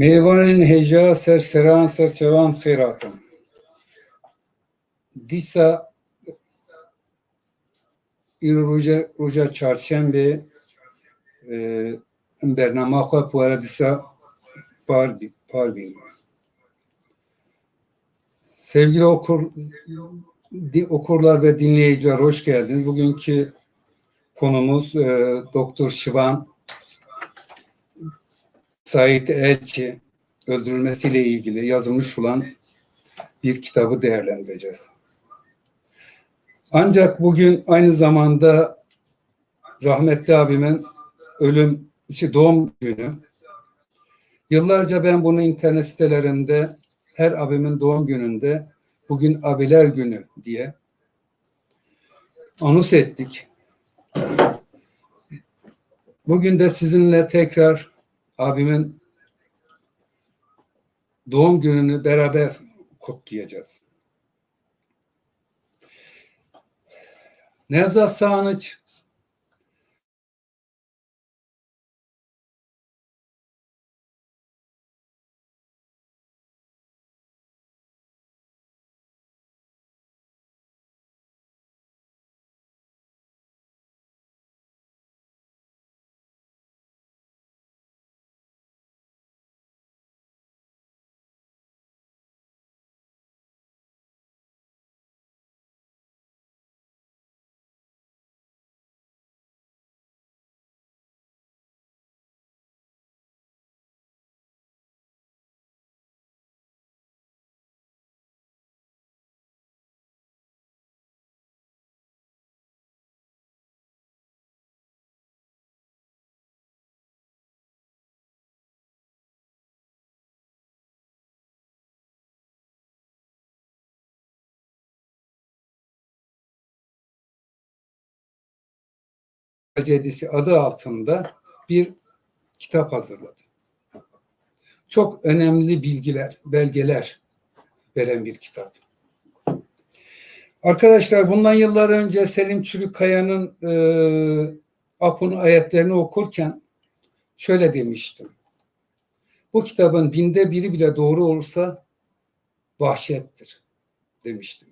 Meyvanın heca serseran serçevan feratım. Disa ir roja roja çarşembe e, bernama xwe pwara disa par par. Sevgili okur, okurlar ve dinleyiciler hoş geldiniz. Bugünkü konumuz e, Doktor Şivan Sait Elçi öldürülmesiyle ilgili yazılmış olan bir kitabı değerlendireceğiz. Ancak bugün aynı zamanda rahmetli abimin ölüm, işte doğum günü. Yıllarca ben bunu internet sitelerinde her abimin doğum gününde bugün abiler günü diye anons ettik. Bugün de sizinle tekrar abimin doğum gününü beraber kutlayacağız. Nevzat Sağınıç Trajedisi adı altında bir kitap hazırladı. Çok önemli bilgiler, belgeler veren bir kitap. Arkadaşlar bundan yıllar önce Selim Çürükkaya'nın e, Apo'nun ayetlerini okurken şöyle demiştim. Bu kitabın binde biri bile doğru olursa vahşettir demiştim.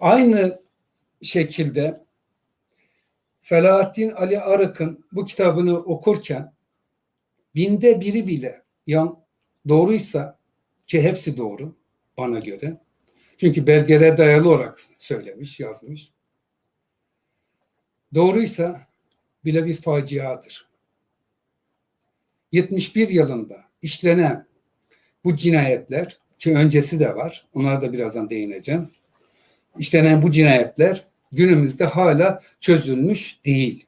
Aynı şekilde Selahattin Ali Arık'ın bu kitabını okurken binde biri bile yan doğruysa ki hepsi doğru bana göre. Çünkü belgelere dayalı olarak söylemiş, yazmış. Doğruysa bile bir faciadır. 71 yılında işlenen bu cinayetler ki öncesi de var. Onlara da birazdan değineceğim. İşlenen bu cinayetler günümüzde hala çözülmüş değil.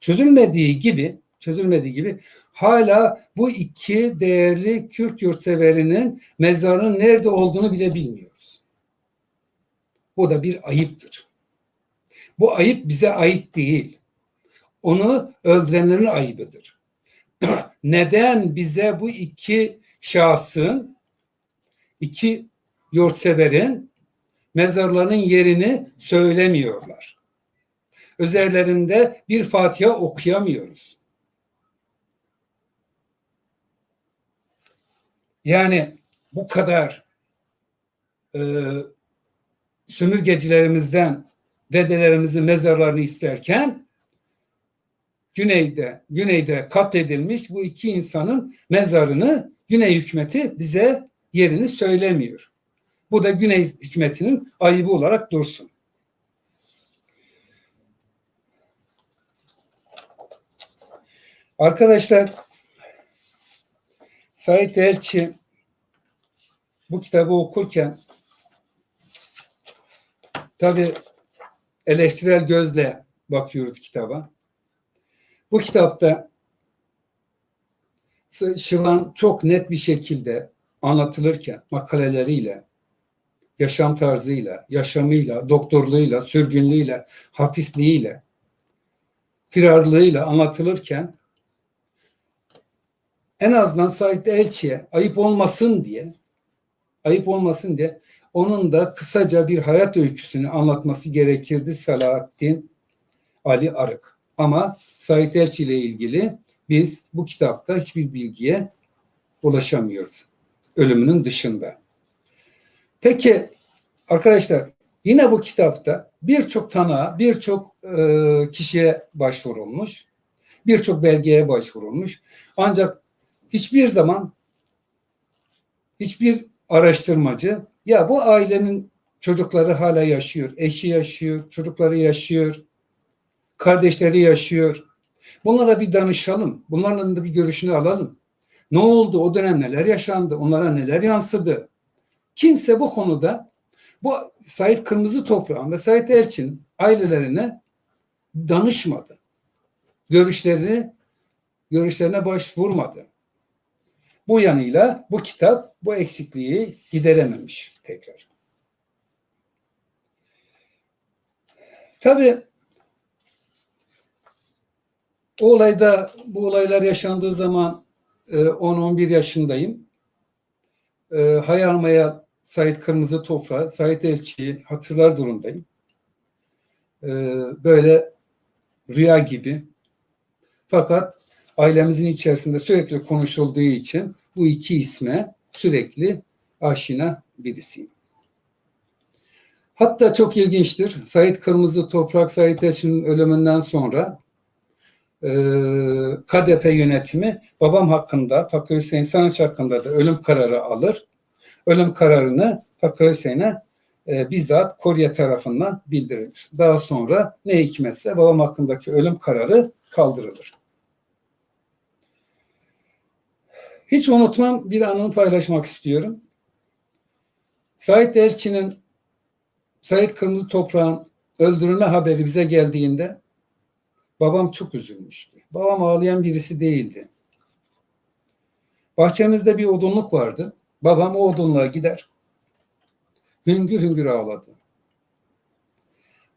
Çözülmediği gibi çözülmediği gibi hala bu iki değerli Kürt yurtseverinin mezarının nerede olduğunu bile bilmiyoruz. Bu da bir ayıptır. Bu ayıp bize ait değil. Onu öldürenlerin ayıbıdır. Neden bize bu iki şahsın, iki yurtseverin mezarlarının yerini söylemiyorlar. Üzerlerinde bir Fatiha okuyamıyoruz. Yani bu kadar e, sömürgecilerimizden dedelerimizin mezarlarını isterken güneyde güneyde katledilmiş bu iki insanın mezarını Güney hükümeti bize yerini söylemiyor. Bu da Güney hükümetinin ayıbı olarak dursun. Arkadaşlar Sait Elçi bu kitabı okurken tabi eleştirel gözle bakıyoruz kitaba. Bu kitapta Şıvan çok net bir şekilde anlatılırken makaleleriyle, yaşam tarzıyla, yaşamıyla, doktorluğuyla, sürgünlüğüyle, hapisliğiyle, firarlığıyla anlatılırken en azından Said Elçi'ye ayıp olmasın diye ayıp olmasın diye onun da kısaca bir hayat öyküsünü anlatması gerekirdi Selahattin Ali Arık. Ama Said Elçi ile ilgili biz bu kitapta hiçbir bilgiye ulaşamıyoruz. Ölümünün dışında. Peki arkadaşlar yine bu kitapta birçok tanığa, birçok e, kişiye başvurulmuş. Birçok belgeye başvurulmuş. Ancak hiçbir zaman hiçbir araştırmacı ya bu ailenin çocukları hala yaşıyor, eşi yaşıyor, çocukları yaşıyor, kardeşleri yaşıyor. Bunlara bir danışalım. Bunların da bir görüşünü alalım. Ne oldu? O dönem neler yaşandı? Onlara neler yansıdı? Kimse bu konuda bu Sait Kırmızı Toprağın ve Sait Elçin ailelerine danışmadı. Görüşlerini görüşlerine başvurmadı. Bu yanıyla bu kitap bu eksikliği giderememiş tekrar. Tabii o olayda bu olaylar yaşandığı zaman e, 10-11 yaşındayım. E, Hayalmaya Sait Kırmızı Toprağı, Sait Elçi'yi hatırlar durumdayım. E, böyle rüya gibi. Fakat ailemizin içerisinde sürekli konuşulduğu için bu iki isme sürekli aşina birisiyim. Hatta çok ilginçtir. Sait Kırmızı Toprak, Sait Elçi'nin ölümünden sonra e, KDP yönetimi babam hakkında, Fakir Hüseyin Sanıç hakkında da ölüm kararı alır. Ölüm kararını Fakir Hüseyin'e e, bizzat Korya tarafından bildirilir. Daha sonra ne hikmetse babam hakkındaki ölüm kararı kaldırılır. Hiç unutmam bir anını paylaşmak istiyorum. Sait Elçi'nin Sait Kırmızı Toprağın öldürülme haberi bize geldiğinde babam çok üzülmüştü. Babam ağlayan birisi değildi. Bahçemizde bir odunluk vardı. Babam o odunluğa gider. Hüngür hüngür ağladı.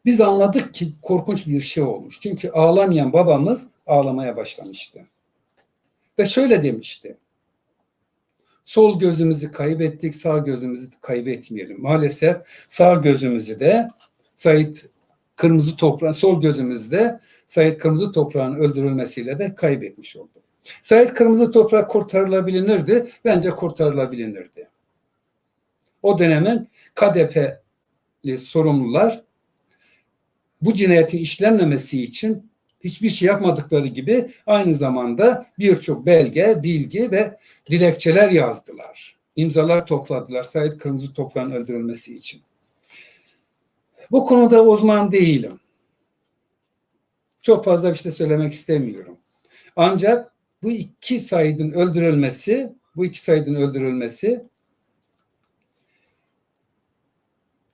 Biz anladık ki korkunç bir şey olmuş. Çünkü ağlamayan babamız ağlamaya başlamıştı. Ve şöyle demişti. Sol gözümüzü kaybettik, sağ gözümüzü kaybetmeyelim. Maalesef sağ gözümüzü de Sait Kırmızı Toprağın, sol gözümüzde Sait Kırmızı Toprağın öldürülmesiyle de kaybetmiş olduk. Sait Kırmızı Toprak kurtarılabilirdi, bence kurtarılabilirdi. O dönemin KDP'li sorumlular bu cinayetin işlenmemesi için hiçbir şey yapmadıkları gibi aynı zamanda birçok belge, bilgi ve dilekçeler yazdılar. İmzalar topladılar Sait Kırmızı Toprağın öldürülmesi için. Bu konuda uzman değilim. Çok fazla bir şey söylemek istemiyorum. Ancak bu iki Said'in öldürülmesi, bu iki Said'in öldürülmesi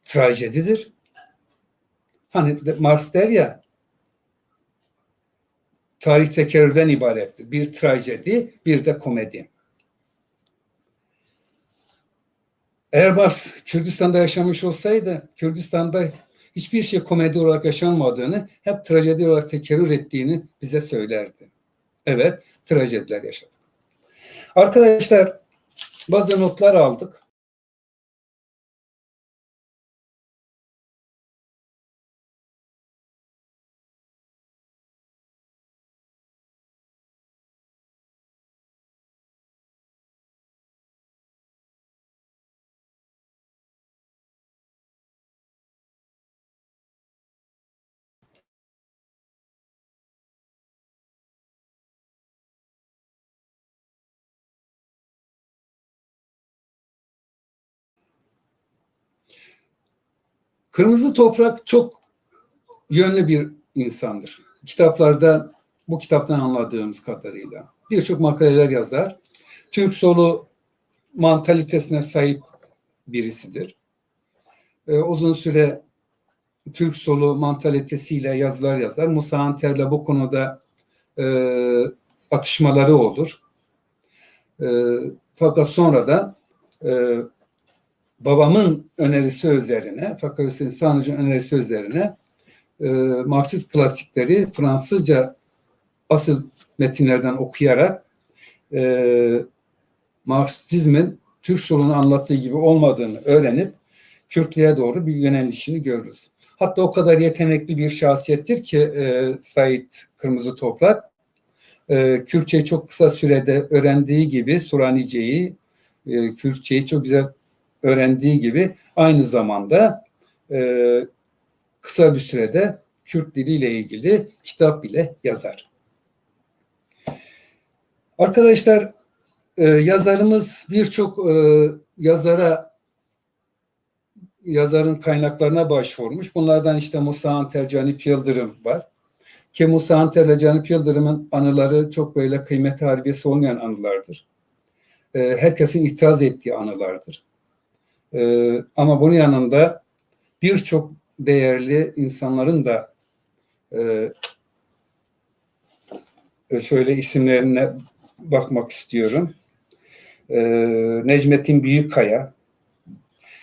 trajedidir. Hani Marx der ya tarih tekerrürden ibarettir. Bir trajedi, bir de komedi. Eğer Marx Kürdistan'da yaşamış olsaydı, Kürdistan'da hiçbir şey komedi olarak yaşanmadığını, hep trajedi olarak tekerrür ettiğini bize söylerdi. Evet, trajediler yaşadık. Arkadaşlar, bazı notlar aldık. Kırmızı Toprak çok yönlü bir insandır. Kitaplarda bu kitaptan anladığımız kadarıyla birçok makaleler yazar. Türk solu mantalitesine sahip birisidir. Ee, uzun süre Türk solu mantalitesiyle yazılar yazar. Musa Anter'le bu konuda e, atışmaları olur. E, fakat sonradan e, babamın önerisi üzerine, Fakir Sanıcı'nın önerisi üzerine e, Marksist klasikleri Fransızca asıl metinlerden okuyarak e, Marksizmin Türk solunu anlattığı gibi olmadığını öğrenip Kürtlüğe doğru bir yönelişini görürüz. Hatta o kadar yetenekli bir şahsiyettir ki e, Said Kırmızı Toprak e, Kürtçeyi çok kısa sürede öğrendiği gibi Suranice'yi, e, Kürtçeyi çok güzel öğrendiği gibi aynı zamanda e, kısa bir sürede Kürt diliyle ilgili kitap bile yazar. Arkadaşlar e, yazarımız birçok e, yazara yazarın kaynaklarına başvurmuş. Bunlardan işte Musa Anter, Canip Yıldırım var. Ki Musa Anter ile Canip Yıldırım'ın anıları çok böyle kıymeti harbiyesi olmayan anılardır. E, herkesin itiraz ettiği anılardır. E, ama bunun yanında birçok değerli insanların da e, şöyle isimlerine bakmak istiyorum. E, Necmettin Büyükkaya,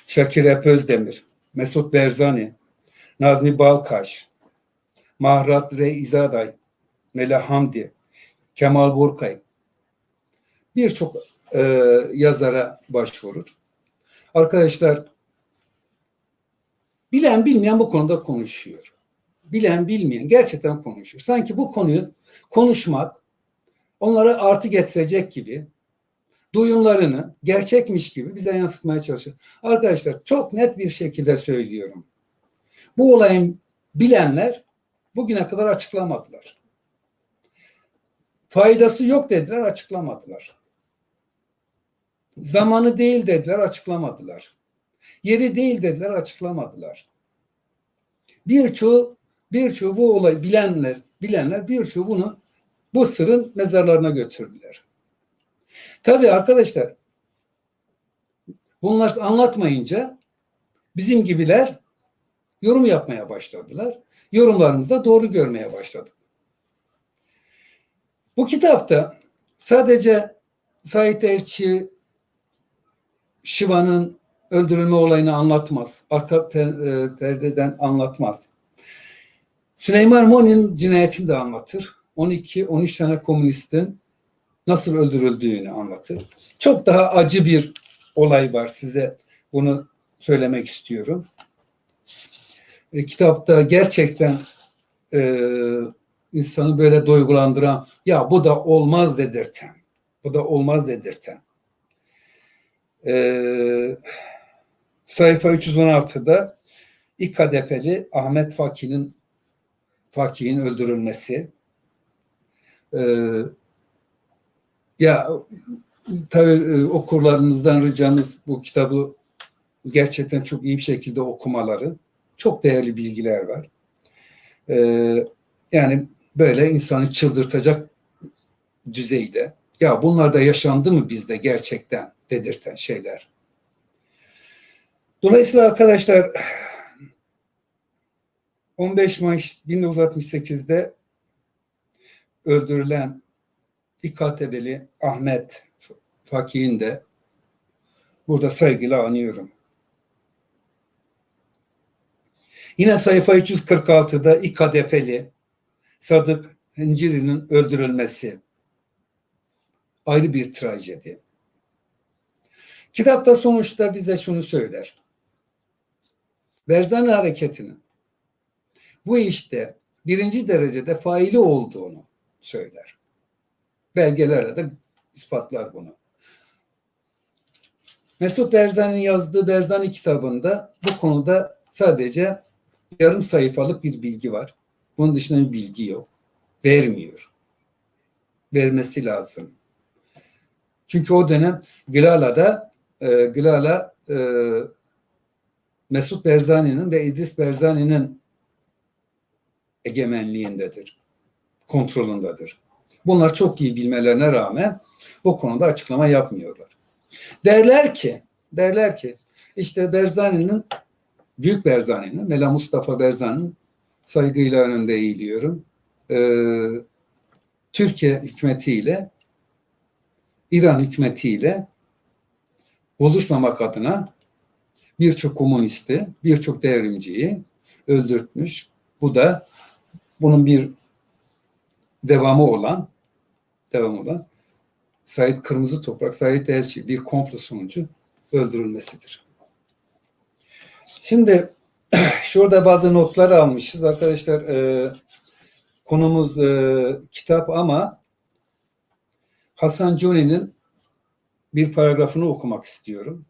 Şakir Ep Özdemir, Mesut Berzani, Nazmi Balkaş, Mahrat Reizaday, Mela Hamdi, Kemal Burkay birçok e, yazara başvurur. Arkadaşlar bilen bilmeyen bu konuda konuşuyor. Bilen bilmeyen gerçekten konuşuyor. Sanki bu konuyu konuşmak onlara artı getirecek gibi duyumlarını gerçekmiş gibi bize yansıtmaya çalışıyor. Arkadaşlar çok net bir şekilde söylüyorum. Bu olayın bilenler bugüne kadar açıklamadılar. Faydası yok dediler, açıklamadılar. Zamanı değil dediler, açıklamadılar. Yeri değil dediler, açıklamadılar. Birçoğu birçoğu bu olay bilenler, bilenler birçoğu bunu bu sırın mezarlarına götürdüler. Tabii arkadaşlar bunlar anlatmayınca bizim gibiler yorum yapmaya başladılar. Yorumlarımızda doğru görmeye başladık. Bu kitapta sadece Sait Erçi Şiva'nın öldürülme olayını anlatmaz. Arka per- e, perdeden anlatmaz. Süleyman Moni'nin cinayetini de anlatır. 12-13 tane komünistin nasıl öldürüldüğünü anlatır. Çok daha acı bir olay var size bunu söylemek istiyorum. E, kitapta gerçekten e, insanı böyle duygulandıran ya bu da olmaz dedirten bu da olmaz dedirten e, sayfa 316'da İKDP'li Ahmet Fakih'in Fakih'in öldürülmesi ee, ya tabii e, okurlarımızdan ricamız bu kitabı gerçekten çok iyi bir şekilde okumaları. Çok değerli bilgiler var. Ee, yani böyle insanı çıldırtacak düzeyde. Ya bunlar da yaşandı mı bizde gerçekten dedirten şeyler. Dolayısıyla arkadaşlar 15 Mayıs 1968'de öldürülen İKTB'li Ahmet Fakih'in de burada saygıyla anıyorum. Yine sayfa 346'da İKDP'li Sadık İnciri'nin öldürülmesi ayrı bir trajedi. Kitapta sonuçta bize şunu söyler. Berzani hareketinin bu işte birinci derecede faili olduğunu söyler. Belgelerle de ispatlar bunu. Mesut Berzani'nin yazdığı Berzani kitabında bu konuda sadece yarım sayfalık bir bilgi var. Bunun dışında bir bilgi yok. Vermiyor. Vermesi lazım. Çünkü o dönem Gılala'da e, Gılala e, Mesut Berzani'nin ve İdris Berzani'nin egemenliğindedir kontrolündedir. Bunlar çok iyi bilmelerine rağmen bu konuda açıklama yapmıyorlar. Derler ki, derler ki işte Berzani'nin Büyük Berzani'nin, Mela Mustafa Berzani'nin saygıyla önünde eğiliyorum. Ee, Türkiye hükümetiyle İran hükümetiyle buluşmamak adına birçok komünisti, birçok devrimciyi öldürtmüş. Bu da bunun bir devamı olan devamı olan Said Kırmızı Toprak, Said Elçi bir komplo sonucu öldürülmesidir. Şimdi şurada bazı notlar almışız arkadaşlar. E, konumuz e, kitap ama Hasan Coni'nin bir paragrafını okumak istiyorum.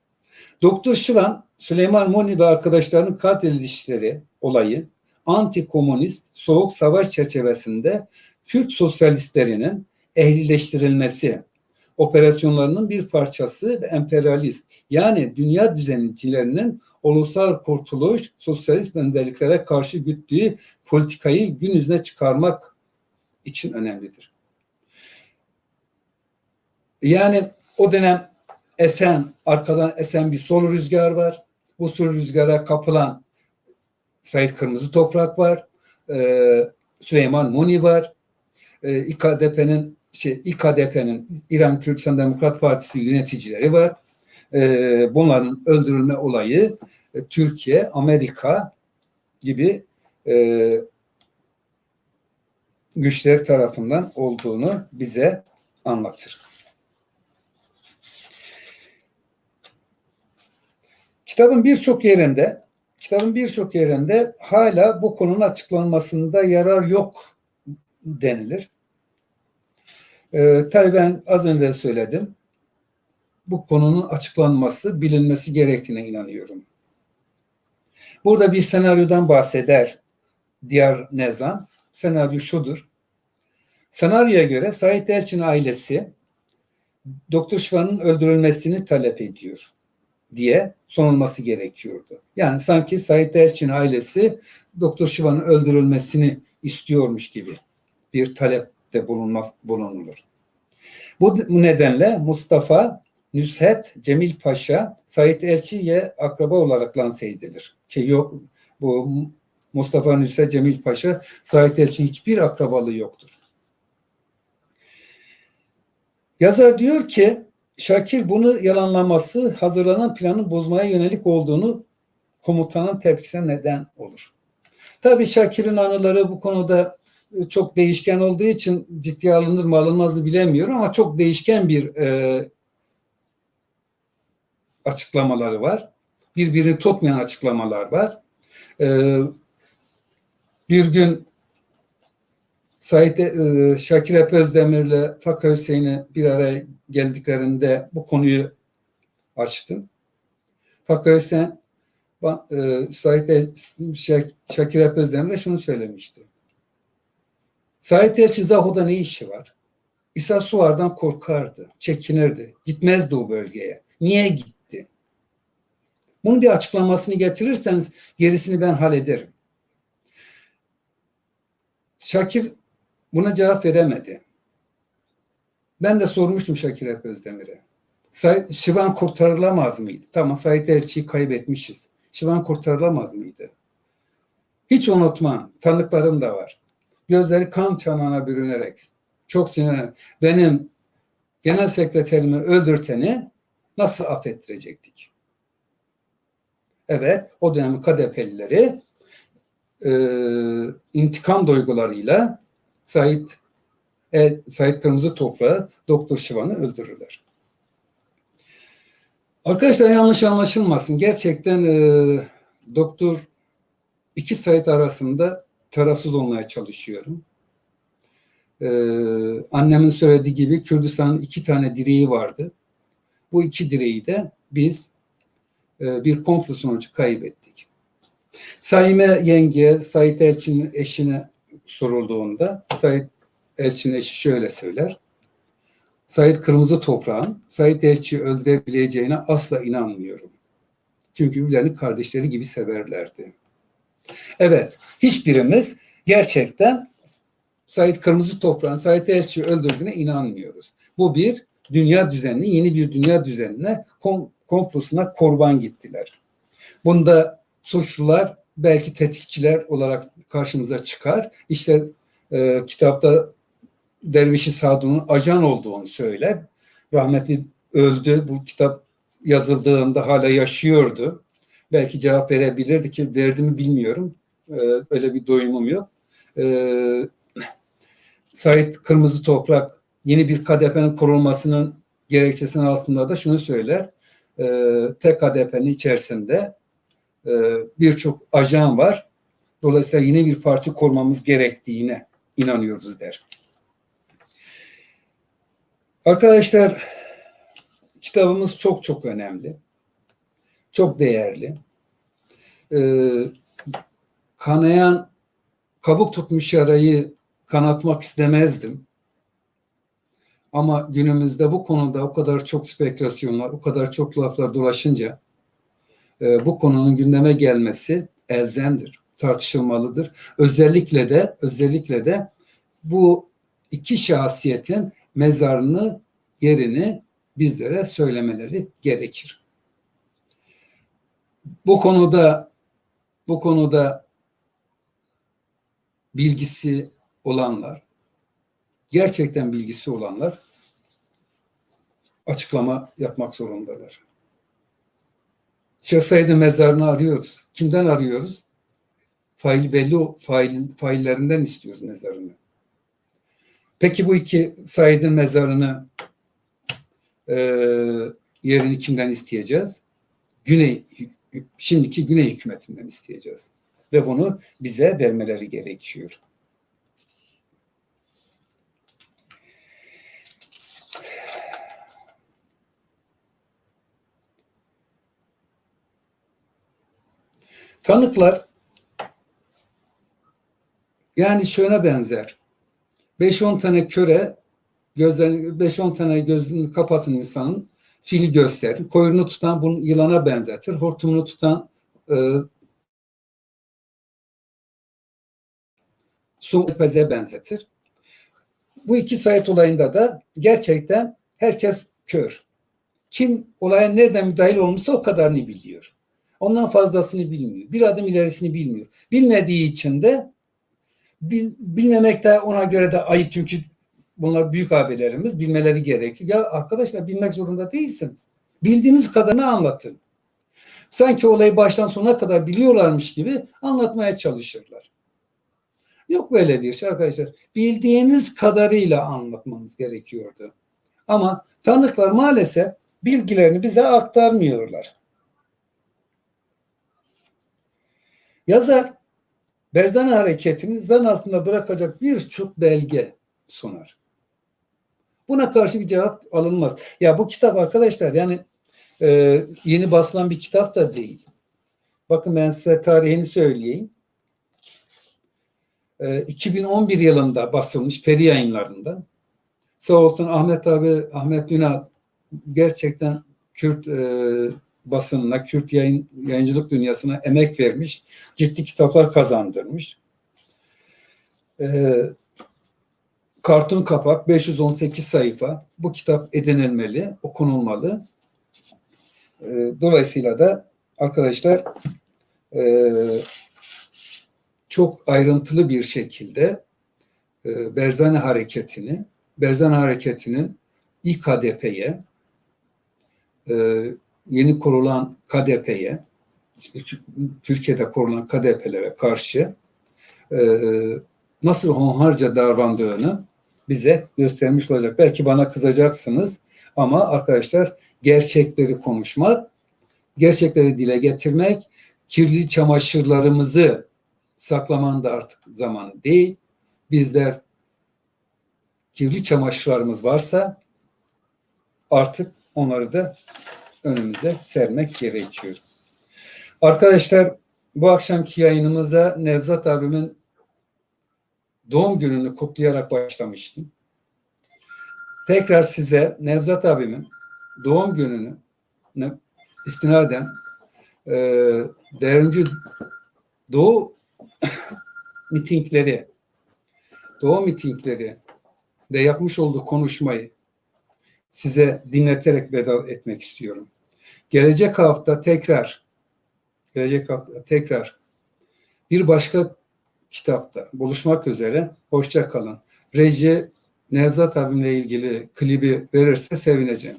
Doktor Şıvan, Süleyman Moni ve arkadaşlarının katledilişleri olayı anti-komünist soğuk savaş çerçevesinde Kürt sosyalistlerinin ehlileştirilmesi operasyonlarının bir parçası ve emperyalist yani dünya düzenicilerinin ulusal kurtuluş sosyalist önderliklere karşı güttüğü politikayı gün yüzüne çıkarmak için önemlidir. Yani o dönem esen, arkadan esen bir sol rüzgar var. Bu sol rüzgara kapılan Said Kırmızı Toprak var. Ee, Süleyman Muni var. Ee, İKDP'nin şey, İKDP'nin İran Kürdistan Demokrat Partisi yöneticileri var. Ee, bunların öldürülme olayı e, Türkiye, Amerika gibi e, güçler tarafından olduğunu bize anlatır. Kitabın birçok yerinde kitabın birçok yerinde hala bu konunun açıklanmasında yarar yok denilir. Ee, tabii ben az önce söyledim. Bu konunun açıklanması, bilinmesi gerektiğine inanıyorum. Burada bir senaryodan bahseder Diyar Nezan. Senaryo şudur. Senaryoya göre Sait Elçin ailesi Doktor Şivan'ın öldürülmesini talep ediyor diye sonulması gerekiyordu. Yani sanki Sait Elçin ailesi Doktor Şivan'ın öldürülmesini istiyormuş gibi bir talepte bulunma, bulunulur. Bu nedenle Mustafa, Nüshet, Cemil Paşa, Sait Elçi'ye akraba olarak lanse edilir. Ki yok, bu Mustafa Nüshet, Cemil Paşa, Sait Elçi'nin hiçbir akrabalığı yoktur. Yazar diyor ki Şakir bunu yalanlaması hazırlanan planın bozmaya yönelik olduğunu komutanın tepkisine neden olur. Tabii Şakir'in anıları bu konuda çok değişken olduğu için ciddiye alınır mı alınmaz mı bilemiyorum ama çok değişken bir e, açıklamaları var. Birbirini tutmayan açıklamalar var. E, bir gün Said e, Şakir Hep Özdemir'le Fakı Hüseyin'i bir araya geldiklerinde bu konuyu açtım. Fakı Hüseyin e, Şakir Hep Özdemir'le şunu söylemişti. Said Elçi Zaho'da ne işi var? İsa Suvar'dan korkardı, çekinirdi, gitmezdi o bölgeye. Niye gitti? Bunun bir açıklamasını getirirseniz gerisini ben hallederim. Şakir Buna cevap veremedi. Ben de sormuştum Şakir Hep Özdemir'e. Şivan kurtarılamaz mıydı? Tamam Sait Elçi'yi kaybetmişiz. Şivan kurtarılamaz mıydı? Hiç unutmam. Tanıklarım da var. Gözleri kan çanağına bürünerek çok sinirlen. Benim genel sekreterimi öldürteni nasıl affettirecektik? Evet, o dönemin KDP'lileri e, intikam duygularıyla Sait e, Sait Kırmızı Toprağı Doktor Şivan'ı öldürürler. Arkadaşlar yanlış anlaşılmasın. Gerçekten e, Doktor iki Sait arasında tarafsız olmaya çalışıyorum. Ee, annemin söylediği gibi Kürdistan'ın iki tane direği vardı. Bu iki direği de biz e, bir komplo sonucu kaybettik. Saime yenge, Sait Elçin'in eşine sorulduğunda Said Elçin eşi şöyle söyler. Said Kırmızı Toprağın Said Elçi'yi öldürebileceğine asla inanmıyorum. Çünkü birbirlerini kardeşleri gibi severlerdi. Evet, hiçbirimiz gerçekten Said Kırmızı Toprağın Said Elçi'yi öldürdüğüne inanmıyoruz. Bu bir dünya düzenine, yeni bir dünya düzenine, kom komplosuna kurban gittiler. Bunda suçlular belki tetikçiler olarak karşımıza çıkar. İşte e, kitapta Dervişi Sadu'nun ajan olduğunu söyler. Rahmetli öldü. Bu kitap yazıldığında hala yaşıyordu. Belki cevap verebilirdi ki verdi mi bilmiyorum. Ee, öyle bir doyumum yok. Ee, Said Kırmızı Toprak yeni bir KDP'nin kurulmasının gerekçesinin altında da şunu söyler. Ee, tek KDP'nin içerisinde e, birçok ajan var. Dolayısıyla yeni bir parti kurmamız gerektiğine inanıyoruz der. Arkadaşlar kitabımız çok çok önemli. Çok değerli. Ee, kanayan kabuk tutmuş yarayı kanatmak istemezdim. Ama günümüzde bu konuda o kadar çok spekülasyonlar, o kadar çok laflar dolaşınca e, bu konunun gündeme gelmesi elzemdir, tartışılmalıdır. Özellikle de özellikle de bu iki şahsiyetin mezarını, yerini bizlere söylemeleri gerekir. Bu konuda bu konuda bilgisi olanlar, gerçekten bilgisi olanlar açıklama yapmak zorundalar. Şeyh Said'in mezarını arıyoruz. Kimden arıyoruz? Fail belli fail, faillerinden istiyoruz mezarını. Peki bu iki Said'in mezarını e, yerini kimden isteyeceğiz? Güney şimdiki Güney hükümetinden isteyeceğiz. Ve bunu bize vermeleri gerekiyor. Tanıklar yani şöyle benzer. 5-10 tane köre gözlerini 5-10 tane gözünü kapatın insanın fili gösterir. Koyunu tutan bunu yılana benzetir. Hortumunu tutan e, su peze benzetir. Bu iki sayet olayında da gerçekten herkes kör. Kim olaya nereden müdahil olmuşsa o kadarını biliyor. Ondan fazlasını bilmiyor. Bir adım ilerisini bilmiyor. Bilmediği için de bil, bilmemek de ona göre de ayıp çünkü bunlar büyük abilerimiz bilmeleri gerekiyor. Ya arkadaşlar bilmek zorunda değilsiniz. Bildiğiniz kadarını anlatın. Sanki olayı baştan sona kadar biliyorlarmış gibi anlatmaya çalışırlar. Yok böyle bir şey arkadaşlar. Bildiğiniz kadarıyla anlatmanız gerekiyordu. Ama tanıklar maalesef bilgilerini bize aktarmıyorlar. Yazar Berzan hareketini zan altında bırakacak birçok belge sunar. Buna karşı bir cevap alınmaz. Ya bu kitap arkadaşlar yani e, yeni basılan bir kitap da değil. Bakın ben size tarihini söyleyeyim. E, 2011 yılında basılmış peri yayınlarında. Sağ olsun Ahmet abi, Ahmet Ünal gerçekten Kürt e, basınına, Kürt yayın, yayıncılık dünyasına emek vermiş. Ciddi kitaplar kazandırmış. Ee, kartun kapak 518 sayfa. Bu kitap edinilmeli, okunulmalı. Ee, dolayısıyla da arkadaşlar e, çok ayrıntılı bir şekilde e, Berzani hareketini, Berzani hareketinin ilk HDP'ye, e, yeni kurulan KDP'ye, Türkiye'de kurulan KDP'lere karşı e, nasıl honharca davrandığını bize göstermiş olacak. Belki bana kızacaksınız ama arkadaşlar gerçekleri konuşmak, gerçekleri dile getirmek, kirli çamaşırlarımızı saklamanın da artık zamanı değil. Bizler kirli çamaşırlarımız varsa artık onları da önümüze sermek gerekiyor. Arkadaşlar bu akşamki yayınımıza Nevzat abimin doğum gününü kutlayarak başlamıştım. Tekrar size Nevzat abimin doğum gününü istinaden e, derinci Doğu mitingleri Doğu mitingleri de yapmış olduğu konuşmayı size dinleterek veda etmek istiyorum. Gelecek hafta tekrar gelecek hafta tekrar bir başka kitapta buluşmak üzere. Hoşça kalın. Reji Nevzat abimle ilgili klibi verirse sevineceğim.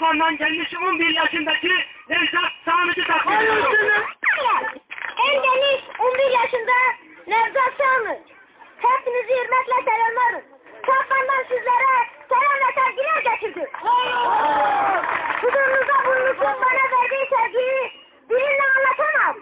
Bostan'dan gelmişim 11 yaşındaki Nevzat Samici takıyor. Anasını. En geniş 11 yaşında Nevzat Samici. Hepinizi hürmetle selamlarım. Kafandan sizlere selam ve sevgiler getirdim. Kudurunuza bulmuşum bana verdiği sevgiyi birinle anlatamam.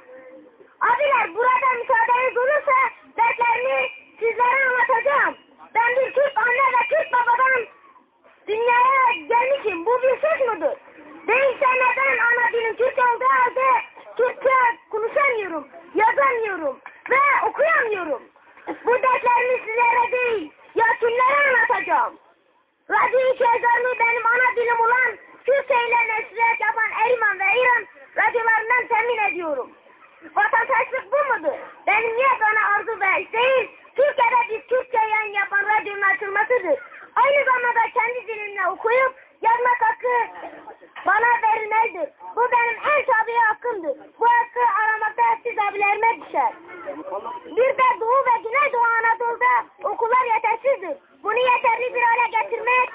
Yeterli bir hale getirmek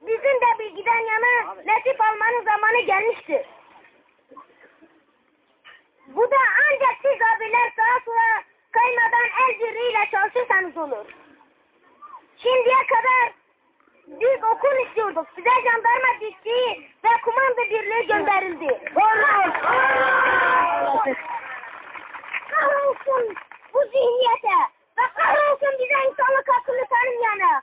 bizim de bilgiden yana nasip almanın zamanı gelmiştir. Bu da ancak siz abiler sağa sola kaymadan el birliğiyle çalışırsanız olur. Şimdiye kadar biz okul istiyorduk. Bize jandarma diktiği ve kumanda birliği gönderildi. Kahrolsun bu zihniyete kahrolsun bize insanlık hakkını tanımayana.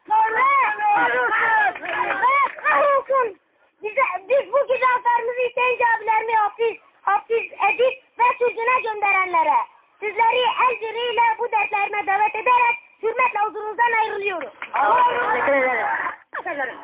Ve kahrolsun bize, biz bu güzelliklerimizi isteyince abilerimi hapis, hapis edip ve sürgüne gönderenlere. Sizleri el birliğiyle bu dertlerime davet ederek hürmetle huzurunuzdan ayrılıyorum. Ederim. Teşekkür ederim.